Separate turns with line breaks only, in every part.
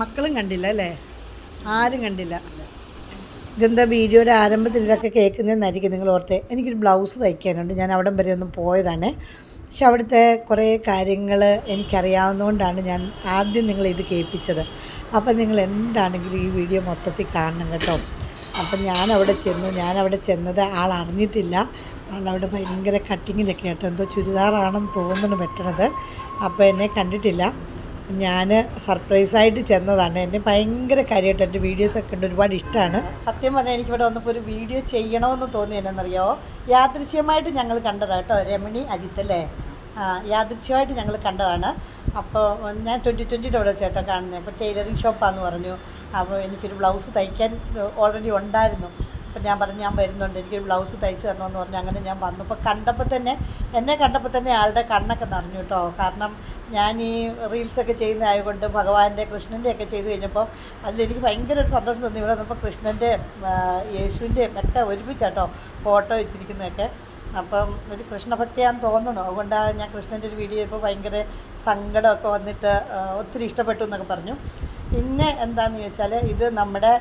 മക്കളും കണ്ടില്ല അല്ലേ? ആരും കണ്ടില്ല. ഇതെന്താ വീഡിയോയുടെ ആരംഭത്തിൽ ഇതൊക്കെ കേൾക്കുന്നതെന്നായിരിക്കും നിങ്ങൾ ഓർത്തെ. എനിക്കൊരു ബ്ലൗസ് തയ്ക്കാനുണ്ട്. ഞാൻ അവിടം വരെ ഒന്നും പോയതാണ്. പക്ഷെ അവിടുത്തെ കുറേ കാര്യങ്ങൾ എനിക്കറിയാവുന്നതുകൊണ്ടാണ് ഞാൻ ആദ്യം നിങ്ങൾ ഇത് കേൾപ്പിച്ചത്. അപ്പം നിങ്ങൾ എന്താണെങ്കിലും ഈ വീഡിയോ മൊത്തത്തിൽ കാണണം കേട്ടോ. അപ്പം ഞാൻ അവിടെ ചെന്നു. ഞാൻ അവിടെ ചെന്നത് ആൾ അറിഞ്ഞിട്ടില്ല. ആളവിടെ ഭയങ്കര കട്ടിങ്ങിലൊക്കെ കേട്ടോ എന്തോ ചുരിദാറാണെന്ന് തോന്നുന്നു വെട്ടണത് അപ്പോൾ എന്നെ കണ്ടിട്ടില്ല. ഞാൻ സർപ്രൈസായിട്ട് ചെന്നതാണ്. എന്നെ ഭയങ്കര കാര്യമായിട്ട് എന്റെ വീഡിയോസൊക്കെ ഉണ്ട് ഒരുപാട് ഇഷ്ടമാണ് സത്യം പറഞ്ഞാൽ എനിക്കിവിടെ വന്നപ്പോൾ ഒരു വീഡിയോ ചെയ്യണമെന്ന് തോന്നി എന്നറിയോ? യാദൃശ്യമായിട്ട് ഞങ്ങൾ കണ്ടതാണ് കേട്ടോ രമണി അജിത്ത് അല്ലേ? യാദൃശ്യമായിട്ട് ഞങ്ങൾ കണ്ടതാണ്. അപ്പോൾ ഞാൻ ട്വന്റി ട്വന്റിയുടെ അവിടെ ചേട്ടാ കാണുന്നത് അപ്പോൾ ടൈലറിങ് ഷോപ്പാന്ന് പറഞ്ഞു. അപ്പോൾ എനിക്കൊരു ബ്ലൗസ് തയ്ക്കാൻ ഓൾറെഡി ഉണ്ടായിരുന്നു. അപ്പം ഞാൻ പറഞ്ഞു ഞാൻ വരുന്നുണ്ട്. എനിക്കൊരു ബ്ലൗസ് തയ്ച്ച് തരണമെന്ന് പറഞ്ഞു. അങ്ങനെ ഞാൻ വന്നപ്പോൾ കണ്ടപ്പോൾ തന്നെ എന്നെ കണ്ടപ്പോൾ തന്നെ ആളുടെ കണ്ണൊക്കെ നിറഞ്ഞു കേട്ടോ. കാരണം ഞാൻ ഈ റീൽസൊക്കെ ചെയ്യുന്നതായതുകൊണ്ട് ഭഗവാന്റെ കൃഷ്ണന്റെ ഒക്കെ ചെയ്തു കഴിഞ്ഞപ്പോൾ അതിലെനിക്ക് ഭയങ്കര ഒരു സന്തോഷം തോന്നി. ഇവിടെ വന്നപ്പോൾ കൃഷ്ണന്റെ യേശുവിന്റെയും ഒക്കെ ഒരുമിച്ചാട്ടോ ഫോട്ടോ വെച്ചിരിക്കുന്നതൊക്കെ. അപ്പം ഒരു കൃഷ്ണഭക്തിയാന്ന് തോന്നണു. അതുകൊണ്ടാണ് ഞാൻ കൃഷ്ണന്റെ ഒരു വീഡിയോ ഇപ്പോൾ ഭയങ്കര സങ്കടമൊക്കെ വന്നിട്ട് ഒത്തിരി ഇഷ്ടപ്പെട്ടു എന്നൊക്കെ പറഞ്ഞു. പിന്നെ എന്താണെന്ന് ചോദിച്ചാൽ ഇത് നമ്മുടെ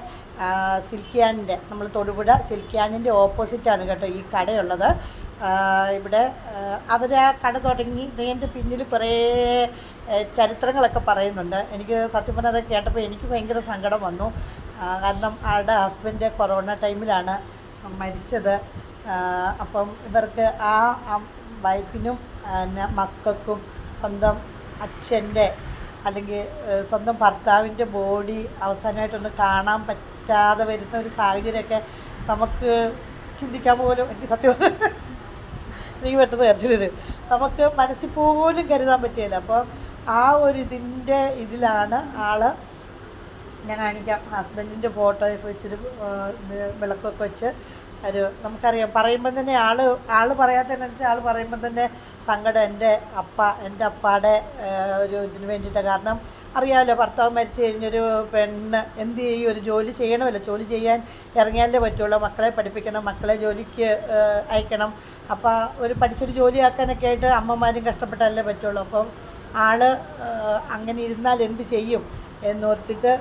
സിൽക്കിയാനിന്റെ നമ്മൾ തൊടുപുഴ സിൽക്കിയാനിന്റെ ഓപ്പോസിറ്റാണ് കേട്ടോ ഈ കടയുള്ളത്. ഇവിടെ അവർ ആ കട തുടങ്ങി ഇതിന്റെ പിന്നിൽ കുറേ ചരിത്രങ്ങളൊക്കെ പറയുന്നുണ്ട്. എനിക്ക് സത്യം പറഞ്ഞാൽ അത് കേട്ടപ്പോൾ എനിക്ക് ഭയങ്കര സങ്കടം വന്നു. കാരണം ആളുടെ ഹസ്ബൻഡ് കൊറോണ ടൈമിലാണ് മരിച്ചത്. അപ്പം ഇവർക്ക് ആ വൈഫിനും മക്കൾക്കും സ്വന്തം അച്ഛന്റെ അല്ലെങ്കിൽ സ്വന്തം ഭർത്താവിന്റെ ബോഡി അവസാനമായിട്ടൊന്ന് കാണാൻ പറ്റാതെ വരുന്ന ഒരു സാഹചര്യമൊക്കെ നമുക്ക് ചിന്തിക്കാൻ പോലും എനിക്ക് സത്യം എനിക്ക് പെട്ടെന്ന് കരച്ചിൽ നമുക്ക് മനസ്സിൽ പോലും കരുതാൻ പറ്റിയല്ല. അപ്പോൾ ആ ഒരു ഇതിന്റെ ഇതിലാണ് ആൾ ഞാൻ കാണിക്കാം. ഹസ്ബൻഡിന്റെ ഫോട്ടോയൊക്കെ വെച്ചൊരു വിളക്കൊക്കെ വെച്ച് ഒരു നമുക്കറിയാം പറയുമ്പം തന്നെ ആൾ ആൾ പറയാത്തതിനനുസരിച്ച് ആൾ പറയുമ്പം തന്നെ സങ്കടം എന്റെ അപ്പ എന്റെ അപ്പാടെ ഒരു ഇതിന് വേണ്ടിയിട്ടാണ് കാരണം അറിയാമല്ലോ ഭർത്താവ് മരിച്ചു കഴിഞ്ഞൊരു പെണ്ണ് എന്ത് ചെയ്യും? ഒരു ജോലി ചെയ്യണമല്ലോ. ജോലി ചെയ്യാൻ ഇറങ്ങിയാലേ പറ്റുള്ളൂ. മക്കളെ പഠിപ്പിക്കണം മക്കളെ ജോലിക്ക് അയക്കണം. അപ്പോൾ ഒരു പഠിച്ചൊരു ജോലിയാക്കാനൊക്കെ ആയിട്ട് അമ്മമാരും കഷ്ടപ്പെട്ടാലേ പറ്റുള്ളൂ. അപ്പം ആൾ അങ്ങനെ ഇരുന്നാൽ എന്ത് ചെയ്യും? എന്നോർത്തിട്ട്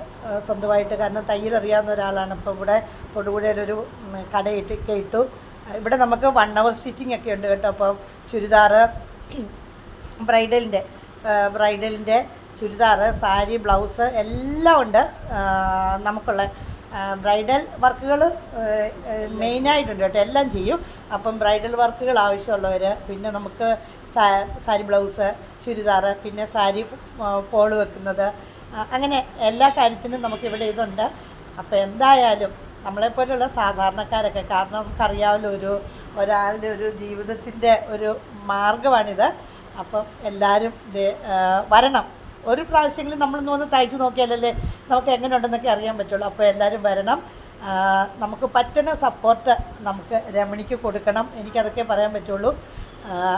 സ്വന്തമായിട്ട് കാരണം തയ്യൽ അറിയാവുന്ന ഒരാളാണ്. ഇപ്പോൾ ഇവിടെ തൊടുപുഴയിലൊരു കടയിട്ടൊക്കെ ഇട്ടു. ഇവിടെ നമുക്ക് വൺ അവർ സ്റ്റിച്ചിങ് ഒക്കെ ഉണ്ട് കേട്ടോ. അപ്പോൾ ചുരിദാറ് ബ്രൈഡലിന്റെ ബ്രൈഡലിന്റെ ചുരിദാറ് സാരി ബ്ലൗസ് എല്ലാം ഉണ്ട്. നമുക്കുള്ള ബ്രൈഡൽ വർക്കുകൾ മെയിനായിട്ടുണ്ട് കേട്ടോ. എല്ലാം ചെയ്യും. അപ്പം ബ്രൈഡൽ വർക്കുകൾ ആവശ്യമുള്ളവർ പിന്നെ നമുക്ക് സാരി ബ്ലൗസ് ചുരിദാറ് പിന്നെ സാരി പോൾ വെക്കുന്നത് അങ്ങനെ എല്ലാ കാര്യത്തിനും നമുക്ക് ഇവിടെ ഇതുണ്ട്. അപ്പോൾ എന്തായാലും നമ്മളെപ്പോലുള്ള സാധാരണക്കാരൊക്കെ കാരണം നമുക്കറിയാവുന്ന ഒരു ഒരാളുടെ ഒരു ജീവിതത്തിന്റെ ഒരു മാർഗമാണിത്. അപ്പം എല്ലാവരും വരണം. ഒരു പ്രാവശ്യമെങ്കിലും നമ്മളൊന്ന് ഒന്ന് തയ്ച്ച് നോക്കിയാലല്ലേ നമുക്ക് എങ്ങനെ ഉണ്ടെന്നൊക്കെ അറിയാൻ പറ്റുള്ളൂ. അപ്പോൾ എല്ലാവരും വരണം. നമുക്ക് പറ്റുന്ന സപ്പോർട്ട് നമുക്ക് രമണിക്ക് കൊടുക്കണം. എനിക്കതൊക്കെ പറയാൻ പറ്റുള്ളൂ.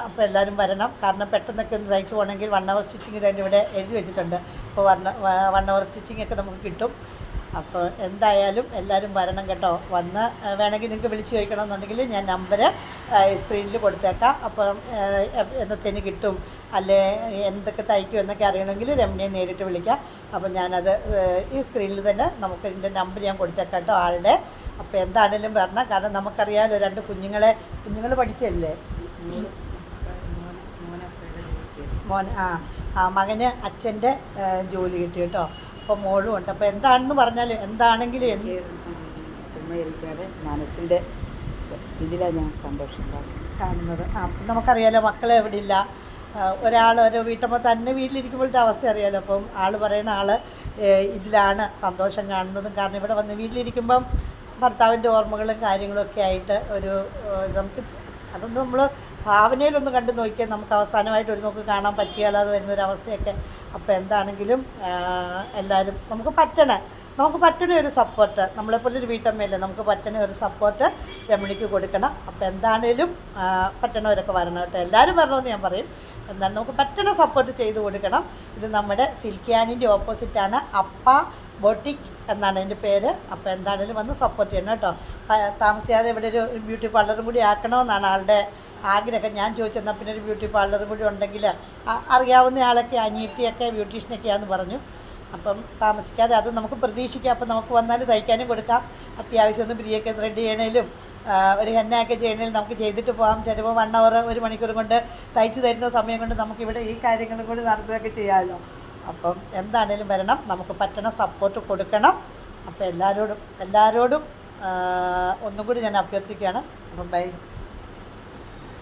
അപ്പോൾ എല്ലാവരും വരണം. കാരണം പെട്ടെന്നൊക്കെ ഒന്ന് തയ്ച്ച് പോകണമെങ്കിൽ വൺ അവർ സ്റ്റിച്ചിങ് തന്നെ ഇവിടെ എഴുതി വെച്ചിട്ടുണ്ട്. അപ്പോൾ വൺ വൺ അവർ സ്റ്റിച്ചിങ് ഒക്കെ നമുക്ക് കിട്ടും. അപ്പോൾ എന്തായാലും എല്ലാവരും വരണം കേട്ടോ. വന്ന് വേണമെങ്കിൽ നിങ്ങൾക്ക് വിളിച്ച് ചോദിക്കണമെന്നുണ്ടെങ്കിൽ ഞാൻ നമ്പർ സ്ക്രീനിൽ കൊടുത്തേക്കാം. അപ്പോൾ എന്നത്തേന് കിട്ടും. അല്ലെ എന്തൊക്കെ തയ്ക്കും എന്നൊക്കെ അറിയണമെങ്കിൽ രമണിയെ നേരിട്ട് വിളിക്കാം. അപ്പോൾ ഞാനത് ഈ സ്ക്രീനിൽ തന്നെ നമുക്ക് ഇതിന്റെ നമ്പർ ഞാൻ കൊടുത്തേക്കാം കേട്ടോ ആളുടെ. അപ്പോൾ എന്താണേലും വരണം. കാരണം നമുക്കറിയാമല്ലോ രണ്ട് കുഞ്ഞുങ്ങളെ കുഞ്ഞുങ്ങൾ പഠിക്കല്ലേ? മോൻ ആ ആ മകന് അച്ഛന്റെ ജോലി കിട്ടി കേട്ടോ. അപ്പോൾ മോളും ഉണ്ട്. അപ്പോൾ എന്താണെന്ന് പറഞ്ഞാൽ എന്താണെങ്കിലും എന്ത്
ചുമ്മാ ഇരിക്കാതെ മനസ്സിന്റെ ഇതിലാണ് ഞാൻ സന്തോഷം
കാണുന്നത്. ആ നമുക്കറിയാലോ മക്കളെ എവിടെ ഇല്ല ഒരാൾ ഒരു വീട്ടമ്മ തന്നെ വീട്ടിലിരിക്കുമ്പോഴത്തെ അവസ്ഥ അറിയാലോ. അപ്പം ആൾ പറയുന്ന ആൾ ഇതിലാണ് സന്തോഷം കാണുന്നതും കാരണം ഇവിടെ വന്ന് വീട്ടിലിരിക്കുമ്പം ഭർത്താവിന്റെ ഓർമ്മകളും കാര്യങ്ങളും ഒക്കെ ആയിട്ട് ഒരു നമുക്ക് അതൊന്നും നമ്മൾ ഭാവനയിലൊന്ന് കണ്ടു നോക്കിയാൽ നമുക്ക് അവസാനമായിട്ട് ഒരു നോക്ക് കാണാൻ പറ്റിയാലാതെ വരുന്നൊരവസ്ഥയൊക്കെ അപ്പോൾ എന്താണെങ്കിലും എല്ലാവരും നമുക്ക് പറ്റണേ നമുക്ക് പറ്റണ ഒരു സപ്പോർട്ട് നമ്മളെപ്പോലെ ഒരു വീട്ടമ്മയല്ലേ നമുക്ക് പറ്റണ ഒരു സപ്പോർട്ട് രമണിക്ക് കൊടുക്കണം. അപ്പോൾ എന്താണേലും പറ്റണവരൊക്കെ വരണം കേട്ടോ. എല്ലാവരും വരണമെന്ന് ഞാൻ പറയും. എന്താണ് നമുക്ക് പറ്റണ സപ്പോർട്ട് ചെയ്ത് കൊടുക്കണം. ഇത് നമ്മുടെ സിൽക്കിയാനിന്റെ ഓപ്പോസിറ്റാണ് അപ്പ ബോട്ടിക് എന്നാണ് എന്റെ പേര്. അപ്പോൾ എന്താണേലും വന്ന് സപ്പോർട്ട് ചെയ്യണം കേട്ടോ. താമസിയാതെ ഇവിടെ ഒരു ബ്യൂട്ടി പാർലറും കൂടി ആക്കണമെന്നാണ് ആളുടെ ആഗ്രഹം. ഞാൻ ചോദിച്ചെന്നാൽ പിന്നെ ഒരു ബ്യൂട്ടി പാർലർ കൂടി ഉണ്ടെങ്കിൽ അറിയാവുന്ന ആളൊക്കെ അനിയത്തിയൊക്കെ ബ്യൂട്ടീഷ്യനൊക്കെയാണെന്ന് പറഞ്ഞു. അപ്പം താമസിക്കാതെ അത് നമുക്ക് പ്രതീക്ഷിക്കാം. അപ്പം നമുക്ക് വന്നാൽ തയ്ക്കാനും കൊടുക്കാം. അത്യാവശ്യം ഒന്ന് ബിരിയൊക്കെ ത്രെഡ് ചെയ്യണേലും ഒരു ഹെന്നയൊക്കെ ചെയ്യണേലും നമുക്ക് ചെയ്തിട്ട് പോകാം. ചിലപ്പോൾ വൺ അവർ ഒരു മണിക്കൂർ കൊണ്ട് തയ്ച്ച് തരുന്ന സമയം കൊണ്ട് നമുക്കിവിടെ ഈ കാര്യങ്ങളും കൂടി നടത്തുകയൊക്കെ ചെയ്യാമല്ലോ. അപ്പം എന്താണേലും വരണം. നമുക്ക് പറ്റണ സപ്പോർട്ട് കൊടുക്കണം. അപ്പോൾ എല്ലാവരോടും എല്ലാവരോടും ഒന്നും കൂടി ഞാൻ അഭ്യർത്ഥിക്കുകയാണ്. അപ്പം ബൈ